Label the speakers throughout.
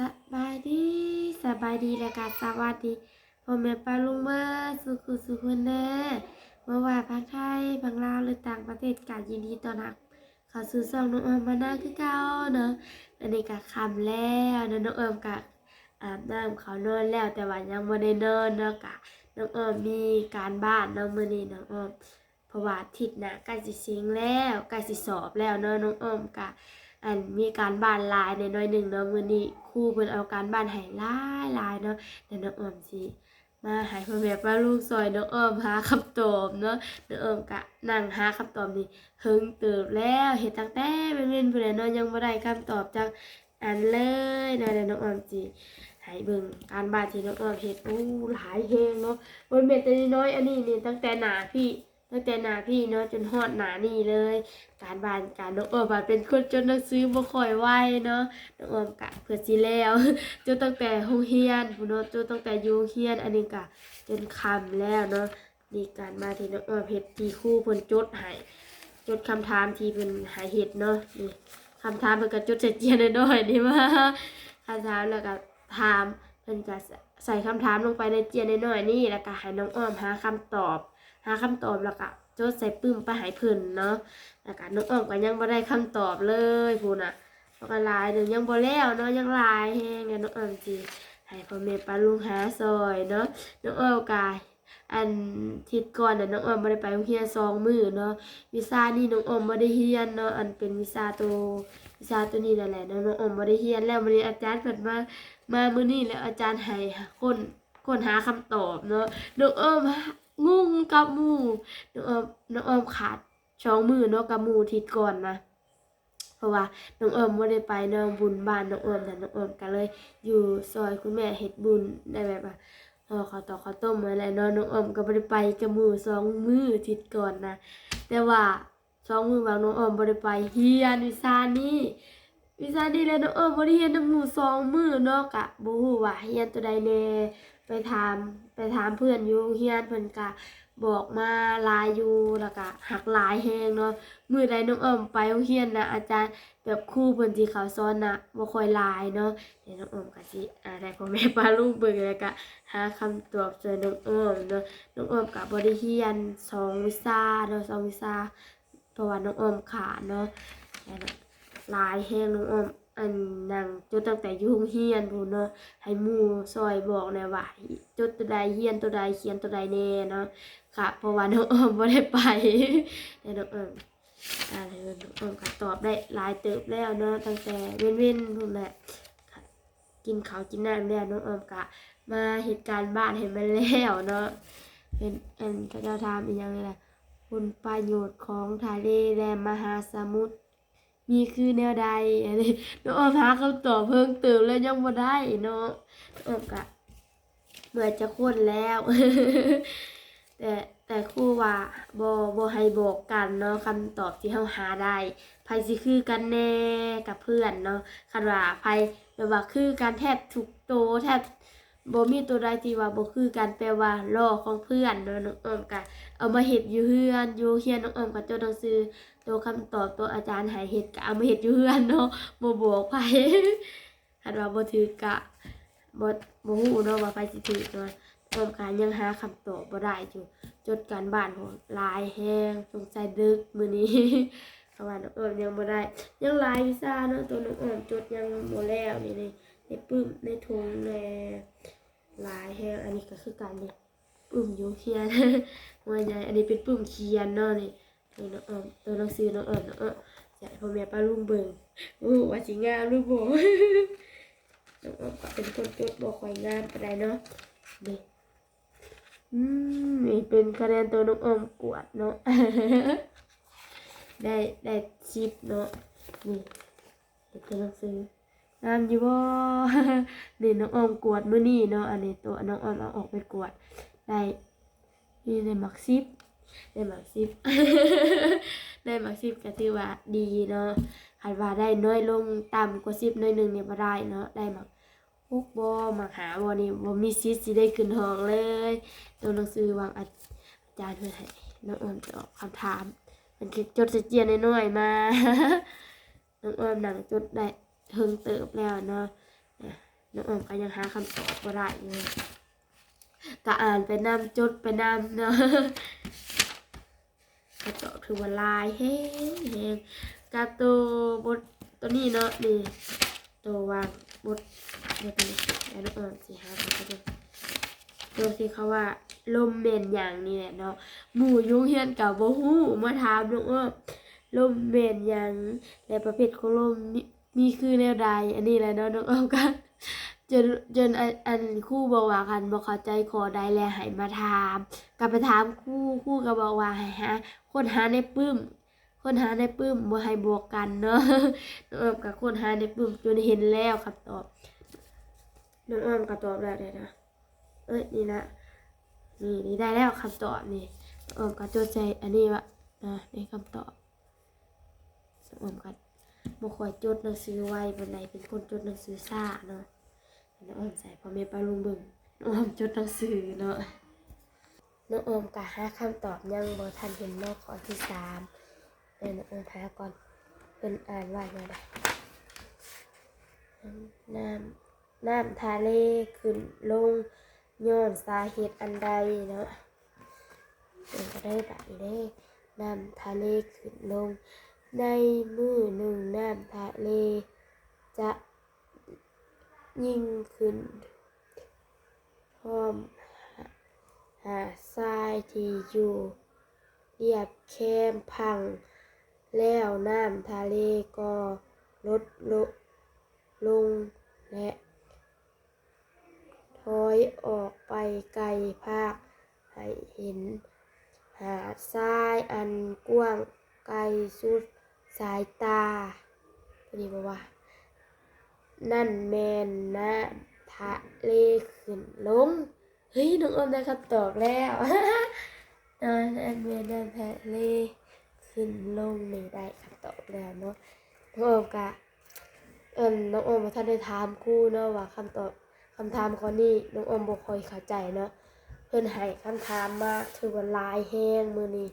Speaker 1: สบายดีสบายดีและกาสวัสดีพ่อแม่ป้าลุงเมาสุขุสุขคนแน่เมื่อว่าพักไทยพังลาวหรือต่างประเทศกายินดีต้อนรับเข้าสู่ช่องน้องออมมานาคือเก่าเนาะอันนี้ก็คำแล้วเนาะน้องออมก็อาบน้ำเขานอนแล้วแต่ว่ายังบ่ได้นอนเนาะกะน้องออมมีการบ้านเนาะมื้อนี้น้องออมเพราะว่าทิศน้าใกล้สิสิงแล้วใกล้สิสอบแล้วเนาะน้องออมกะ อันมีการบ้านลายในน้อยหนึ่งเนาะมื้อนี้ครูเพิ่นเอาการบ้านให้หลายหลายเนาะเดี๋ยวน้องออมสิมาให้พ่อแม่ป้าลูกซอยน้องออมหาคำตอบเนาะน้องออมกะนั่งหาคำตอบนี่เฮิงเติบแล้วเฮ็ดตั้งแต่เป็นเว้นผู้ใดเนาะยังบ่ได้คำตอบจากอันเลยเนาะเดี๋ยวน้องออมสิให้เบิ่งการบ้านที่น้องออมเฮ็ดอู้หลายแฮงเนาะบ่แม่นแต่น้อยอันนี้นี่ตั้งแต่หน้าพี่ ตั้งแต่หนาพี่เนาะจนฮอดหนานี่เลย การบานการน้องออมอะเป็นคนจนนังสือบ่ค่อยไหวเนาะน้องออมกะเพื่อสิแล้วจนตั้งแต่โรงเรียนพุ่นเนาะจนตั้งแต่อยู่เรียนอันนี้กะจนค่ำแล้วเนาะนี่การมาที่น้องออมเฮ็ดที่ครูเพิ่นจดให้จดคำถามที่เพิ่นให้เฮ็ดเนาะนี่คำถามเพิ่นก็จดใส่เจียนน้อยๆนี่ว่าคำถามแล้วก็ถามเพิ่นก็ใส่คำถามลงไปในเจียนน้อยๆนี่แล้วก็ให้น้องออมหาคำตอบ หาคำตอบแล้วก็โจดใส่ปึ้มไปให้เพิ่นเนาะแล้วก็น้องอ้อมก็ยังบ่ได้คำตอบเลยพูนน่ะเพราะก็ลายหนึ่งยังบ่แล้วเนาะยังลายแฮงไงน้องอ้อมสิให้พ่อแม่ปาลุงหาซอยเนาะน้องอ้อมก็อันทิศก่อนน่ะน้องอ้อมบ่ได้ไปโรงเรียนสองมื้อเนาะวิชานี่น้องอ้อมบ่ได้เรียนเนาะอันเป็นวิชาตัววิชาตัวนี้นั่นแหละเนาะน้องอ้อมบ่ได้เรียนแล้ววันนี้อาจารย์เพิ่นมามามื้อนี้แล้วอาจารย์ให้คนคนหาคำตอบเนาะน้องอ้อม งุงกับหมูน้องออมน้องออมขาดช่องมือเนาะกับหมูทิศก่อนนะเพราะว่าน้องเอิมไม่ได้ไปเนาะบุญบ้านน้องเอิมแต่น้องเอิมก็เลยอยู่ซอยคุณแม่เฮ็ดบุญได้แบบว่าเออข้าวตอข้าวต้มอะไรเนาะน้องเอิมก็บ่ได้ไปกับหมู่สองมือทิศก่อนนะแต่ว่าสองมือบางน้องเอิมบ่ได้ไปเฮียนวิชานี้วิชานี้แล้วน้องเอิมบ่ได้เรียนนำหมูสองมือเนาะกะบ่ฮู้ว่าเรียนตัวใดแน่ ไปถามไปถามเพื่อนอยู่เรียนเพิ่นก็บอกมาลายอยู่แล้วก็หักลายแฮงเนาะมือใดน้องเอิมไปโรงเรียนนะอาจารย์แบบครูเพิ่นที่เขาสอนนะบ่ค่อยลายเนาะเดี๋ยวน้องเอิมก็สิอ่าได้พ่อแม่ปาลุงเบิ่งแล้วก็หาคำตอบช่วยน้องเอิมเนาะน้องเอิมก็บ่ได้เรียนสองวิชาเนาะสองวิชาเพราะว่าน้องเอิมขาดเนาะลายแฮงน้องเอิม อันนั่งจนตั้งแต่อยู่โรงเรียนพูนเนาะให้หมู่ซอยบอกแน่ว่าจดตัวใดเรียนตัวใดเขียนตัวใดแน่เนาะค่ะเพราะว่าน้องอ้อมไม่ได้ไปแต่น้องอ้อมอะไรน้องอ้อมก็ตอบได้หลายเติบแล้วเนาะตั้งแต่เว้นเว้นๆพุ่นแหละค่ะกินข้าวกินน้ำแล้วน้องอ้อมก็มาเหตุการณ์บ้านเห็นมันแล้วเนาะเป็นอันพระเจ้าทามอีกอย่างเลยล่ะคุณประโยชน์ของทะเลและมหาสมุทร มีคือแนวใดอันนี้น้องอ้อมหาคำตอบเพิ่มเติมแล้วยังบ่ได้เนาะน้องออมก็เมื่อจะค้นแล้ว แต่แต่ครูว่าบ่บ่ให้บอกกันเนาะคำตอบที่เฮาหาได้ไผสิคือกันแน่กับเพื่อนเนาะคันว่าไผแบบว่าคือกันแทบทุกโตวแทบบมีตัวใดที่ว่าบคือกันแปลว่าล้อของเพื่อนเนาะน้องออมก็เอามาเฮ็ดอยู่เฮือนอยู่เฮียนน้องอ้อมก็จดหนังสือ ตัวคำตอบตัวอาจารย์ให้เฮ็ดก็เอามาเฮ็ดอยู่เฮือนเนาะบ่บอกไผคันว่าบ่ถือกะบ่บ่ฮู้เนาะว่าไผสิถือเนาะอ้อมก็ยังหาคำตอบบ่ได้อยู่ จดการบ้านของลายแห้งสงสัยดึกมื้อนี้เพราว่าน้องเอิญยังบ่ได้ ยังหลายวิชาเนาะตัวน้องเอิญจดยังบ่แล้วนี่ในในปึ้มในถุงในลายแหงอันนี้ก็คือการนี่ปึ้มอยู่เขียนหัวใหญ่อันนี้เป็นปึ้มเขียนเนาะนี่ ตัวน้องเอิญตัวหนังสือน้องเอิญน้องเอิญอยากให้พ่อแม่ป้าลุงเบิ่งโอ้ว่าสิงามหรือบ่น้องเอิญก็เป็นคนจดบ่ค่อยงามปานใดเนาะนี่อืมนี่เป็นคะแนนตัวน้องออมกวดเนาะได้ได้ชิปเนาะนี่ตัวหนังสืองามอยู่บ่นี่น้องออมกวดมื้อนี้เนาะอันนี้ตัวน้องออมเอาออกไปกวดได้นี่ได้มักซิป ได้หมักซิปได้หมักซิปก็ถือว่าดีเนาะคันว่าได้น้อยลงต่ำกว่าซิปน้อยหนึ่งเนี่ยบ่ได้เนาะได้หมักพวกบอมาหาบอนี่บอมีซิทธิ์สิได้ขึ้นห้องเลยตัวหนังสือวางอาจารย์เพื่อให้น้องอ้อมตอบคำถาม มันคือจดเจียนน้อยๆมาน้องอ้อมหนังจดได้เฮิงเติบแล้วเนาะน้องออมก็ยังหาคำตอบบ่ได้อยู่ก็อ่านไปนำจดไปนำเนาะ คำตอบคือว่าลายเฮ้เฮงกาตัวบทตัวนี้เนาะนี่ตัววางบทแบบนี้แล้วน้องออมสิหาบ่ได้ตัวที่เขาว่าลมเมนอย่างนี้แหละเนาะหมู่ยุ่งเฮียนกับบ่ฮู้มาถามน้องออลมเมนอย่างและประเภทของลมมีมีคือแนวใดอันนี้แหละเนาะน้องออมก็จน จนอันอันคู่บอกว่าคันบอกเข้าใจขอได้แล้วให้มาถามกลับไปถามคู่คู่ก็บอกว่าให้หาคนหาในปึ้มคนหาในปึ้มบ่ให้บวกกันเนาะน้องอ้อมกับคนหาในปึ้มจนเห็นแล้วคำตอบน้องอ้อมก็ตอบได้เลยนะเอ้ยนี่นะนี่นี่ได้แล้วคำตอบนี่น้องอ้อมก็จดใจอันนี้ว่าอ่าในคำตอบน้องอ้อมก็บ่ค่อยจดหนังสือไว้ปานใดเป็นคนจดหนังสือซ่าเนาะ น้องออมใส่พ่อแม่ป้าลุงเบิ่งน้องออมจดหนังสือเนาะน้องออมกะหาคำตอบยังบ่ทันเห็นนอกข้อที่สามเดี๋ยวน้องออมหาก่อนเป็นอ่านว่าไงนะน้ำน้ำทะเลขึ้นลงย้อนสาเหตุอันใดเนาะเป็นก็ได้แบบนี้น้ำทะเลขึ้นลง ในมือหนึ่งน้ำทะเล จะ ยิ่งขึ้นพร้อมหาทรายที่อยู่เรียบแคมพัง แล้วน้ำทะเลก็ลดลงลงและถอยออกไปไกลภาคให้เห็น หาดทรายอันกว้างไกลสุดสายตาพอดีบอกว่า นั่นแมนนะทะเลขึ้นลง เฮ้ยน้องอมได้คำตอบแล้วนั่นแมนนะทะเลขึ้นลงนี่ได้คำตอบแล้วเนาะน้องอมกะเอิญน้องอมท่านได้ถามคู่เนาะว่าคำตอบคำถามข้อนี้น้องอมบ่ค่อยเข้าใจเนาะเพิ่นให้คำถามมาถือว่าลายแห้งมือนี้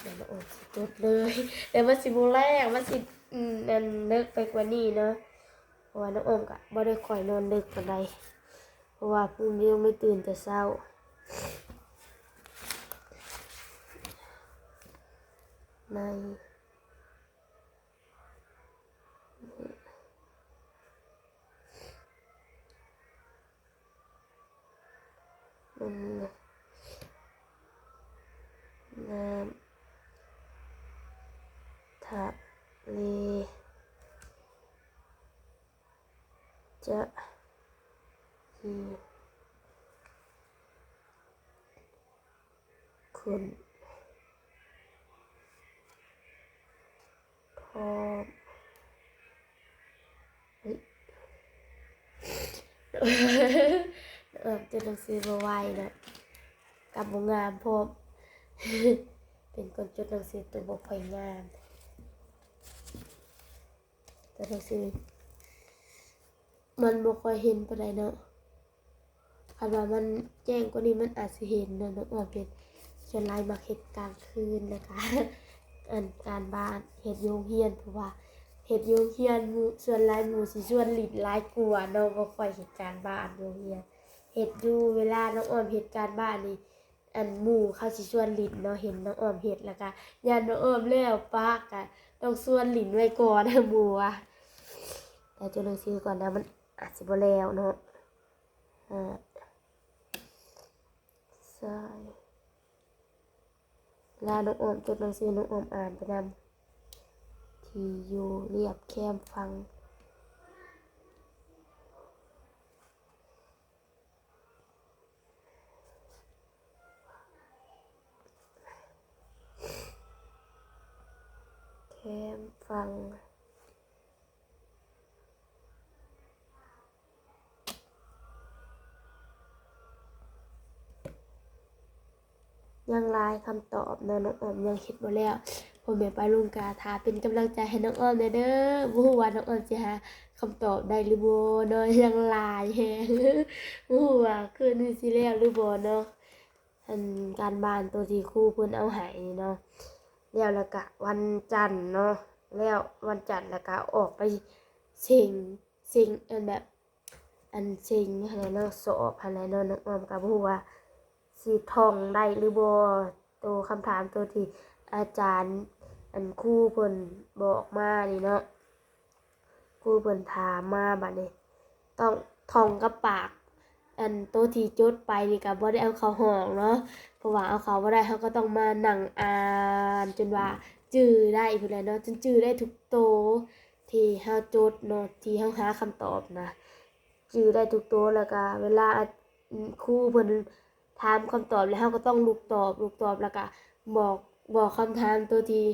Speaker 1: เดี๋ยวน้องอมสิจดเลยเดี๋ยวมันสิบ่แรกมันสิอืมนั่นเลิกไปกว่านี้เนาะ ราะว่าน้องอมก็บ่ได้ค่อยนอนดึกปานใดเพราะว่าพรุ่งนี้ยังไม่ตื่นแต่เช้า ในมันน้ำทะเล จะมีคุณพร้อมเฮ้ยเออจะหนังสือมาไว้นะกับบงามพร้อมเป็นคนจดหนังสือตัวบกไฟงามแต่หนังสือ มันบ่ค่อยเห็นปานใดเนาะคันว่ามันแจ้งกว่านี้มันอาจสิเห็นเนาะน้องออมเฮ็ดส่วนหลายมักเฮ็ดกลางคืนนะคะอันการบ้านเฮ็ดโรงเรียนเพราะว่าเฮ็ดโรงเรียนหมู่ส่วนหลายหมู่สิส่วนหลิดหลายกว่าเนาะบ่ค่อยเฮ็ดการบ้านโรงเรียนเฮ็ดอยู่เวลาน้องออมเฮ็ดการบ้านนี่อันหมู่เขาสิส่วนหลินเนาะเห็นน้องออมเฮ็ดแล้วก็ยานน้องออมแล้วปากก็ต้องส่วนหลินไว้ก่อนนะหมู่อะแต่ตัวหนังสือก่อนนะมัน อาจจะบ่แล้วเนาะอ่าใช่ลาน้องอมจดหนังสือน้องออมอ่านไปนำที่อยู่เรียบแคมฟังแคมฟัง ยังลายคำตอบเนาะน้องออมยังคิดบ่แล้วผมแม่ไปลุงกาทาเป็นกำลังใจให้น้องออมเด้อเด้อบ่ฮู้ว่าน้องออมสิหาคำตอบได้หรือบ่เนาะยังลายแฮงบ่ฮู้ว่าคืนนี้สิแล้วหรือบ่เนาะอันการบ้านตัวที่ครูเพิ่นเอาให้เนาะแล้วแล้วก็วันจันทร์เนาะแล้ววันจันทร์แล้วก็ออกไปเซ็งเซ็งอันแบบอันเชิงอะไรเนาะสอบอะไรเนาะน้องออมกับผู้ว่า สิท่องได้หรือบ่ตัวคำถามตัวที่อาจารย์อันครูเพิ่นบอกมานี่เนาะครูเพิ่นถามมาบัดนี้ ต้องท่องกับปาก อันตัวที่จดไปนี่ก็บ่ได้เอาเข้าห้องเนาะเพราะว่าเอาเข้าบ่ได้เขาก็ต้องมานั่งอ่านจนว่าจื้อได้พุ่นแหละเนาะจนจื้อได้ทุกโตวที่เฮาจดเนาะที่เฮาหาคำตอบนะจื้อได้ทุกโตวแล้วก็เวลาครูเพิ่น ถามคำตอบแล้วเฮาก็ต้องลุกตอบลุกตอบแล้วก็บอกบอกคำถามตัวที่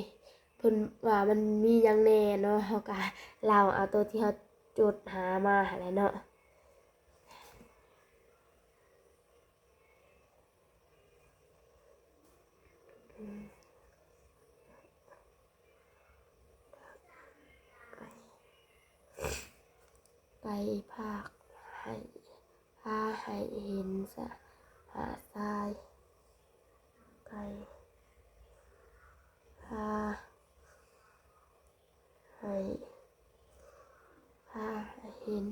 Speaker 1: เพิ่นว่ามันมียังแน่เนาะเฮาก็เล่าเอาตัวที่เฮาจดหามาหั้นแหละเนาะไปภาคให้พาให้เห็นสะ หาทรายไกพาให้พาให้เห็น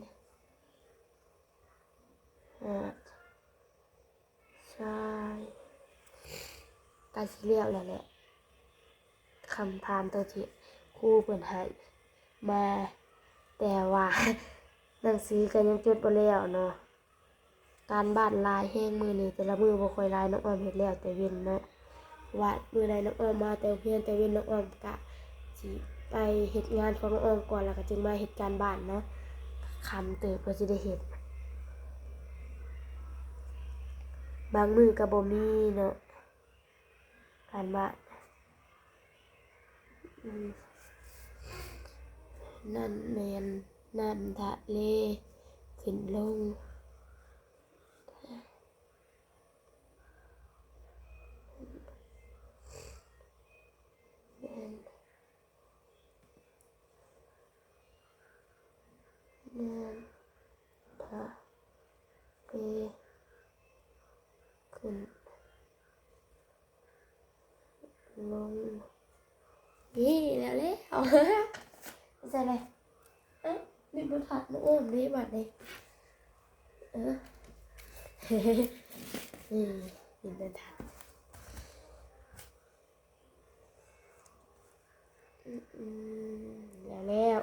Speaker 1: หาดทรายใกล้สิเรียกแล้วแหละคำถามตัวที่ครูเปิดให้มาแต่ว่าหนังสือก็ยังจดบ่แล้วเนาะ การบ้านลายแห้งมือนี่แต่ละมือบ่ค่อยลายน้องออมเฮ็ดแล้วแต่เว้นเนาะว่ามือใดน้องออมมาแต่เพียงแต่เว้นน้องออมกะสิไปเฮ็ดงานของน้องออมก่อนแล้วก็จึงมาเฮ็ดการบ้านเนาะคำเติบเพื่อสิได้เฮ็ดบางมือก็บ่มีเนาะการบ้านนั่นแมนน้ำทะเลขึ้นลงแม่นน้ำทะ เลขึ้นลงนี่แล้วเลยเอาใส่อะไรเอ๊ะมีบนถาดน้องโอ้มนี่บัดเลยเออนี่มีบนถาดอืมอืมแล้วแล้ว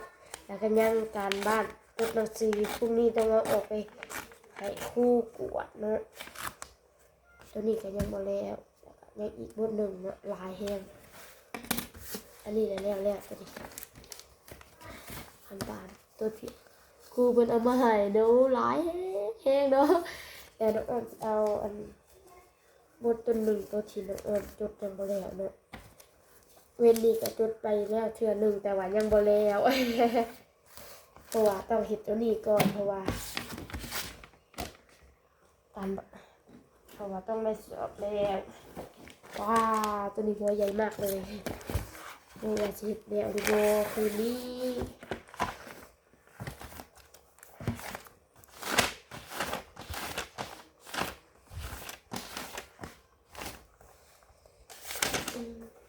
Speaker 1: แล้วก็ยังการบ้านกดหนังสือพรุ่งนี้ต้องเอาออกไป ให้ครู่กวดเนาะตัวนี้ก็ยังบ่แล้วแล้วยังอีกบทหนึ่งเนาะลายแห้งอันนี้แล้วแล้วแล้วตัวนี้พันบาทตัวที่ครูเป็นเอามาให้เดี๋ยวหลายแห้งเนาะแต่น้องอ้อมเอาอันบทตัวหนึ่งตัวที่น้องอ้อมจดยังบ่แล้วเนาะเวนนี่ก็จดไปแล้วเทือหนึ่งแต่ว่ายังบ่แล้วเพราะว่าต้องเห็ดตัวนี้ก่อนเพราะว่า ตามเพราะว่าต้องได้สอบแล้วว้าตัวนี้หัวใหญ่มากเลยนี่ว่าสิเห็ดแล้วดูโบคืนนี้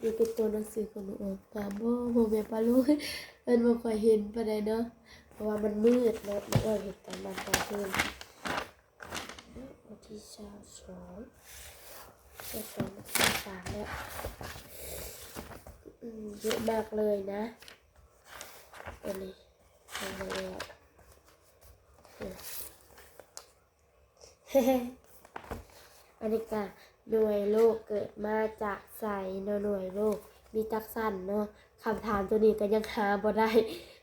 Speaker 1: นี่เป็นตัวหนังสือของหนูเองตามโบโบเมปาลูกมันบ่ค่อยเห็นปานใดเนาะเพราะว่ามันมืดเนาะหนูเออเห็นตามบ้านตอนคืนวัน ที่สาสองสองสองสาสามแล้วอืมเยอะมากเลยนะอันนี้ทำมาแล้วเฮ้อันนี้ก็หน่วยโลกเกิดมาจากใสเนาะหน่วยโลกมีจักสันเนาะคำถามตัวนี้ก็ยังหาบ่ได้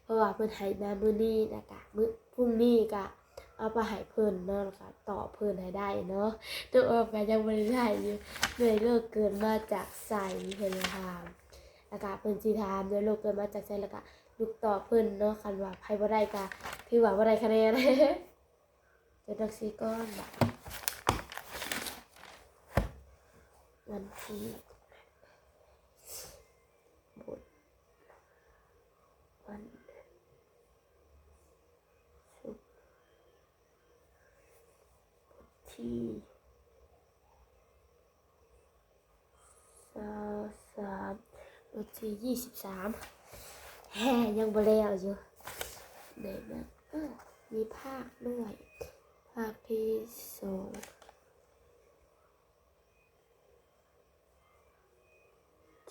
Speaker 1: เพราะว่าเพิ่นให้มามื้อนี้นะกะมื้อพรุ่งนี้ก็ เอาไปให้เพิ่นเนาะแล้วก็ตอเพิ่นให้ได้เนาะตัวออกก็ยังบ่ได้ได้อยู่หน่วยโลกเกิดมาจากใส่เพิ่นถามแล้วก็เพิ่นสิถามหน่วยโลกเกิดมาจากใสแล้วก็ลูกต่อเพิ่นเนาะคันว่าไผบ่ได้ก็ถือว่าบ่ได้คะแนนจดดักซีก้อนบัดวันที่บุตรวันศุกร์ ที่สามสาที่ยี่สิบสามแฮยังบ่แล้วอยู่ไหนนะอ้าวมีภาคด้วย ภาคที่สอง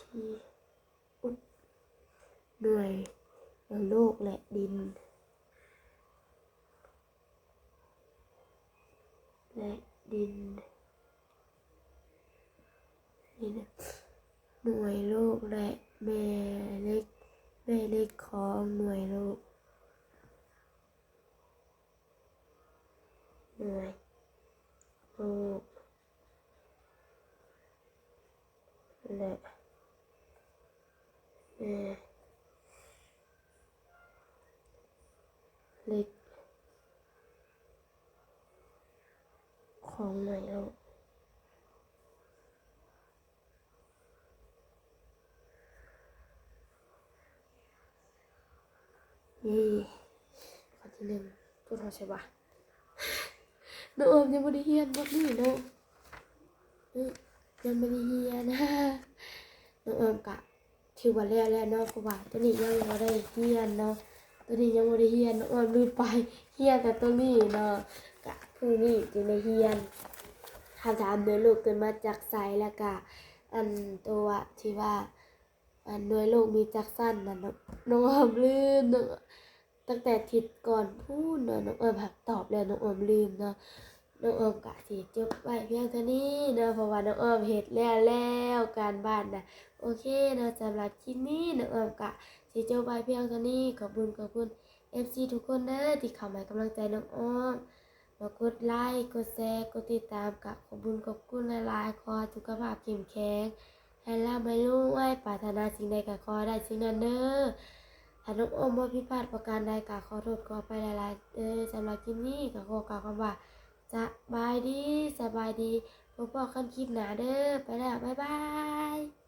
Speaker 1: ที่อุดหน่วยโลกและดิน และดินนี่นะหน่วยโลกและแม่เล็กแม่เล็กของหน่วยโลกหน่วยโลกและแม่เล็ก ของหน่วยโลกนี่ข้อที่หนึ่งพูดเขาใช่ปะน้องเอิมยังไม่ได้เฮียนบักนี่เนาะเอ้ยยังไม่ได้เฮียนนะน้องเอิมกะถือว่าแล้วแล้วเนาะเพราะว่าตัวนี้ยังไม่ได้เฮียนเนาะตัวนี้ยังไม่ได้เฮียนน้องเอิมลืมไปเฮียนแต่ตัวนี้เนาะ กะผู้นี้จึงได้เฮียนคำถามเนื้อลูกเกิดมาจากไสแล้วกะอันตัวที่ว่า อันหน่วยโลกมีจักสั้นนะน้องอมลืมตั้งแต่ทิศก่อนพูดเนาะน้องเอิมหักตอบแล้วน้องเอิมลืมเนาะน้องเอิมกะสิจบไว้เพียงเท่านี้เนาะเพราะว่าน้องเอิมเฮ็ดแล้วแล้วการบ้านนะโอเคเนาะสำหรับคลิปนี้น้องเอิมกะสิจบไว้เพียงเท่านี้ขอบคุณขอบคุณ FC ทุกคนเด้อที่เข้ามาให้กำลังใจน้องอ้อม มากดไลค์ กดแชร์ กดติดตามกะขอบคุณขอบคุณหลายๆขอให้สุขภาพเข้มแข็งให้ร่ำให้รวยปรารถนาสิ่งใดก็ขอได้สิ่งนั้นเด้อถ้าน้องอมว่าพิพาทประการใดก็ขอโทษขอไปหลายๆเออสำหรับคลิปนี้ก็ขอกล่าวคำว่าจะบายดีสบายดีพบกันคลิปหน้าเด้อไปแล้วบ๊ายบาย